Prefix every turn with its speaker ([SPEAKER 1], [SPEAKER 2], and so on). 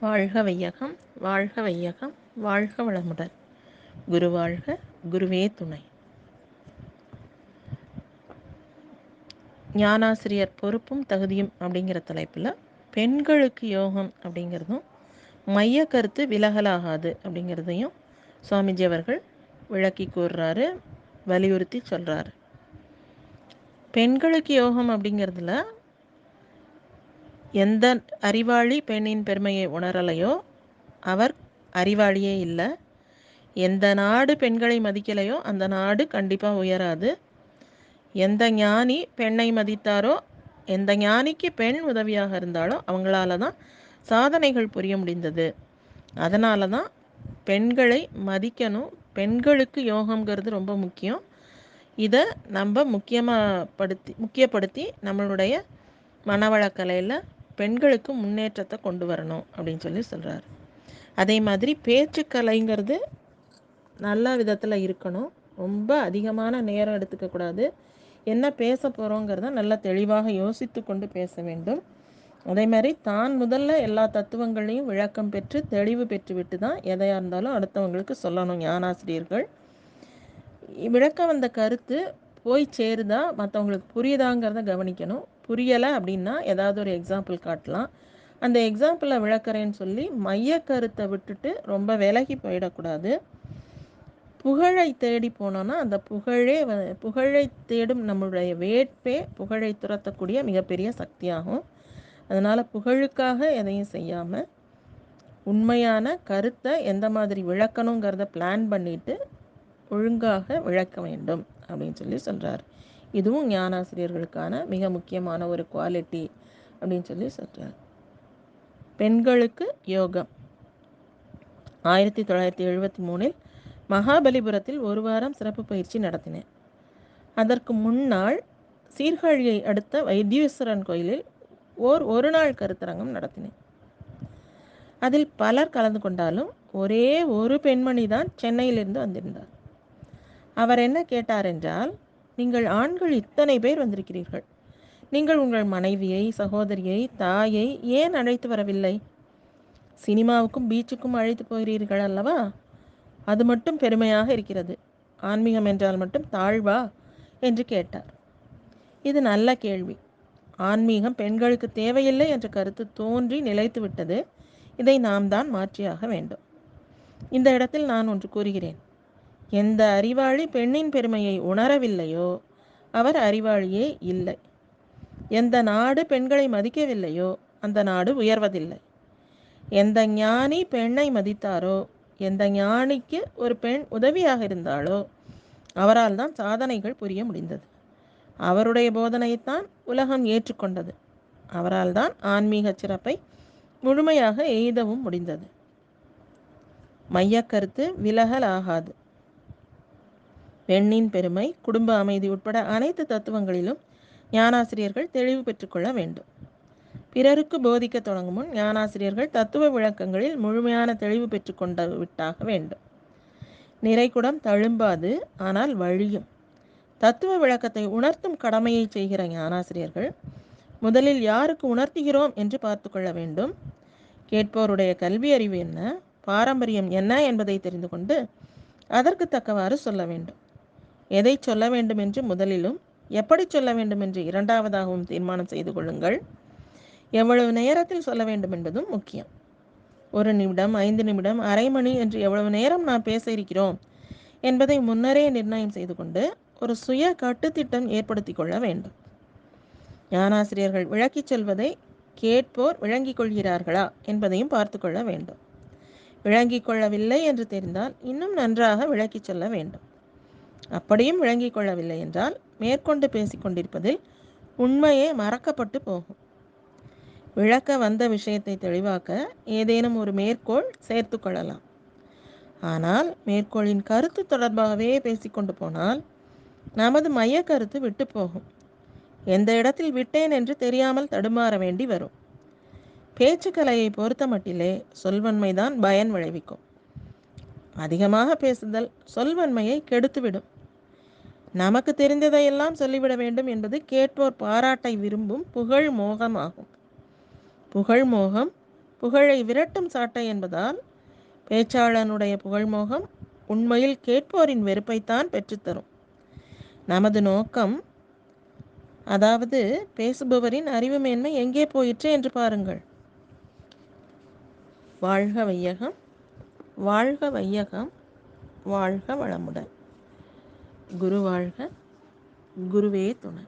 [SPEAKER 1] வாழ்க வையகம் வாழ்க வையகம் வாழ்க வளமுடன். குரு வாழ்க குருவே துணை. ஞானாசிரியர் பொறுப்பும் தகுதியும் அப்படிங்கிற தலைப்பில் பெண்களுக்கு யோகம் அப்படிங்கிறதும் மைய கருத்து விலகலாகாது அப்படிங்கிறதையும் சுவாமிஜி அவர்கள் விளக்கி கூறுறாரு. வலியுறுத்தி சொல்கிறார் பெண்களுக்கு யோகம் அப்படிங்கிறதுல எந்த அறிவாளி பெண்ணின் பெருமையை உணரலையோ அவர் அறிவாளியே இல்லை. எந்த நாடு பெண்களை மதிக்கலையோ அந்த நாடு கண்டிப்பாக உயராது. எந்த ஞானி பெண்ணை மதித்தாரோ எந்த ஞானிக்கு பெண் உதவியாக இருந்தாலோ அவங்களால தான் சாதனைகள் புரிய முடிந்தது. அதனால தான் பெண்களை மதிக்கணும் பெண்களுக்கு யோகங்கிறது ரொம்ப முக்கியம். இதை நம்ம முக்கியமாக படுத்தி முக்கியப்படுத்தி நம்மளுடைய மனவளக்கலையில் பெண்களுக்கு முன்னேற்றத்தை கொண்டு வரணும் அப்படின்னு சொல்லி சொல்கிறார் அதே மாதிரி பேச்சுக்கலைங்கிறது நல்ல விதத்தில் இருக்கணும். ரொம்ப அதிகமான நேரம் எடுத்துக்கக்கூடாது. என்ன பேச போகிறோங்கிறத நல்லா தெளிவாக யோசித்து கொண்டு பேச வேண்டும். அதே மாதிரி தான் முதல்ல எல்லா தத்துவங்களையும் விளக்கம் பெற்று தெளிவு பெற்றுவிட்டு தான் எதையாக இருந்தாலும் அடுத்தவங்களுக்கு சொல்லணும் ஞானாசிரியர்கள். விளக்க வந்த கருத்து போய் சேருதா மற்றவங்களுக்கு புரியுதாங்கிறத கவனிக்கணும். புரியலை அப்படின்னா ஏதாவது ஒரு எக்ஸாம்பிள் காட்டலாம். அந்த எக்ஸாம்பிளை விளக்குறேன்னு சொல்லி மைய கருத்தை விட்டுட்டு ரொம்ப விலகி போயிடக்கூடாது. புகழை தேடி போனோன்னா அந்த புகழே வ புகழை தேடும் நம்மளுடைய வேட்பே புகழை துரத்தக்கூடிய மிகப்பெரிய சக்தியாகும். அதனால் புகழுக்காக எதையும் செய்யாமல் உண்மையான கருத்தை எந்த மாதிரி விளக்கணுங்கிறத பிளான் பண்ணிவிட்டு ஒழுங்காக விளக்க வேண்டும் அப்படின்னு சொல்லி சொல்கிறார் இதுவும் ஞானாசிரியர்களுக்கான மிக முக்கியமான ஒரு குவாலிட்டி அப்படின்னு சொல்லி சொல்கிறார் பெண்களுக்கு யோகம். ஆயிரத்தி தொள்ளாயிரத்தி எழுபத்தி மூணில் மகாபலிபுரத்தில் ஒரு வாரம் சிறப்பு பயிற்சி நடத்தினேன். அதற்கு முன்னால் சீர்காழியை அடுத்த வைத்தீஸ்வரன் கோயிலில் ஓர் ஒரு நாள் கருத்தரங்கம் நடத்தினேன். அதில் பலர் கலந்து கொண்டாலும் ஒரே ஒரு பெண்மணி தான் சென்னையிலிருந்து வந்திருந்தார். அவர் என்ன கேட்டார் என்றால் நீங்கள் ஆண்கள் இத்தனை பேர் வந்திருக்கிறீர்கள். நீங்கள் உங்கள் மனைவியை சகோதரியை தாயை ஏன் அழைத்து வரவில்லை? சினிமாவுக்கும் பீச்சுக்கும் அழைத்து போகிறீர்கள் அல்லவா? அது மட்டும் பெருமையாக இருக்கிறது. ஆன்மீகம் என்றால் மட்டும் தாழ்வா? என்று கேட்டார். இது நல்ல கேள்வி. ஆன்மீகம் பெண்களுக்கு தேவையில்லை என்ற கருத்து தோன்றி நிலைத்து விட்டது. இதை நாம் தான் மாற்றியாக வேண்டும். இந்த இடத்தில் நான் ஒன்று கூறுகிறேன். எந்த அறிவாளி பெண்ணின் பெருமையை உணரவில்லையோ அவர் அறிவாளியே இல்லை. எந்த நாடு பெண்களை மதிக்கவில்லையோ அந்த நாடு உயர்வதில்லை. எந்த ஞானி பெண்ணை மதித்தாரோ எந்த ஞானிக்கு ஒரு பெண் உதவியாக இருந்தாலோ அவரால் தான் சாதனைகள் புரிய முடிந்தது. அவருடைய போதனையைத்தான் உலகம் ஏற்றுக்கொண்டது. அவரால் தான் ஆன்மீக சிறப்பை முழுமையாக எய்தவும் முடிந்தது. மையக்கருத்து விலகல் ஆகாது. பெண்ணின் பெருமை குடும்ப அமைதி உட்பட அனைத்து தத்துவங்களிலும் ஞானாசிரியர்கள் தெளிவு பெற்றுக்கொள்ள வேண்டும். பிறருக்கு போதிக்க தொடங்கும் முன் ஞானாசிரியர்கள் தத்துவ விளக்கங்களில் முழுமையான தெளிவு பெற்றுக்கொண்டு விட்டாக வேண்டும். நிறைகுடம் தழும்பாது ஆனால் வழியும். தத்துவ விளக்கத்தை உணர்த்தும் கடமையை செய்கிற ஞானாசிரியர்கள் முதலில் யாருக்கு உணர்த்துகிறோம் என்று பார்த்து கொள்ள வேண்டும். கேட்போருடைய கல்வி அறிவு என்ன? பாரம்பரியம் என்ன என்பதை தெரிந்து கொண்டு அதற்கு தக்கவாறு சொல்ல வேண்டும். எதை சொல்ல வேண்டும் என்று முதலிலும் எப்படி சொல்ல வேண்டும் என்று இரண்டாவதாகவும் தீர்மானம் செய்து கொள்ளுங்கள். எவ்வளவு நேரத்தில் சொல்ல வேண்டும் என்பதும் முக்கியம். ஒரு நிமிடம் ஐந்து நிமிடம் அரை மணி என்று எவ்வளவு நேரம் நாம் பேச இருக்கிறோம் என்பதை முன்னரே நிர்ணயம் செய்து கொண்டு ஒரு சுய கட்டுத்திட்டம் ஏற்படுத்தி கொள்ள வேண்டும். ஞானாசிரியர்கள் விளக்கிச் சொல்வதை கேட்போர் விளங்கிக் கொள்கிறார்களா என்பதையும் பார்த்து கொள்ள வேண்டும். விளங்கிக் கொள்ளவில்லை என்று தெரிந்தால் இன்னும் நன்றாக விளக்கிச் சொல்ல வேண்டும். அப்படியும் விளங்கிக் கொள்ளவில்லை என்றால் மேற்கொண்டு பேசிக்கொண்டிருப்பதில் உண்மையே மறக்கப்பட்டு போகும். விளக்க வந்த விஷயத்தை தெளிவாக்க ஏதேனும் ஒரு மேற்கோள் சேர்த்து கொள்ளலாம். ஆனால் மேற்கோளின் கருத்து தொடர்பாகவே பேசிக்கொண்டு போனால் நமது மைய கருத்து விட்டு போகும் எந்த இடத்தில் விட்டேன் என்று தெரியாமல் தடுமாற வேண்டி வரும். பேச்சுக்கலையை பொறுத்த மட்டிலே சொல்வன்மைதான் பயன் விளைவிக்கும். அதிகமாக பேசுதல் சொல்வன்மையை கெடுத்துவிடும். நமக்கு தெரிந்ததையெல்லாம் சொல்லிவிட வேண்டும் என்பது கேட்போர் பாராட்டை விரும்பும் புகழ் மோகமாகும். புகழ் மோகம் புகழை விரட்டும் சாட்டை என்பதால் பேச்சாளனுடைய புகழ்மோகம் உண்மையில் கேட்போரின் வெறுப்பைத்தான் பெற்றுத்தரும். நமது நோக்கம் அதாவது பேசுபவரின் அறிவு மேன்மை எங்கே போயிற்று என்று பாருங்கள். வாழ்க வையகம் வாழ்க வையகம் வாழ்க வளமுடன். குரு வாழ்க குருவே துணை.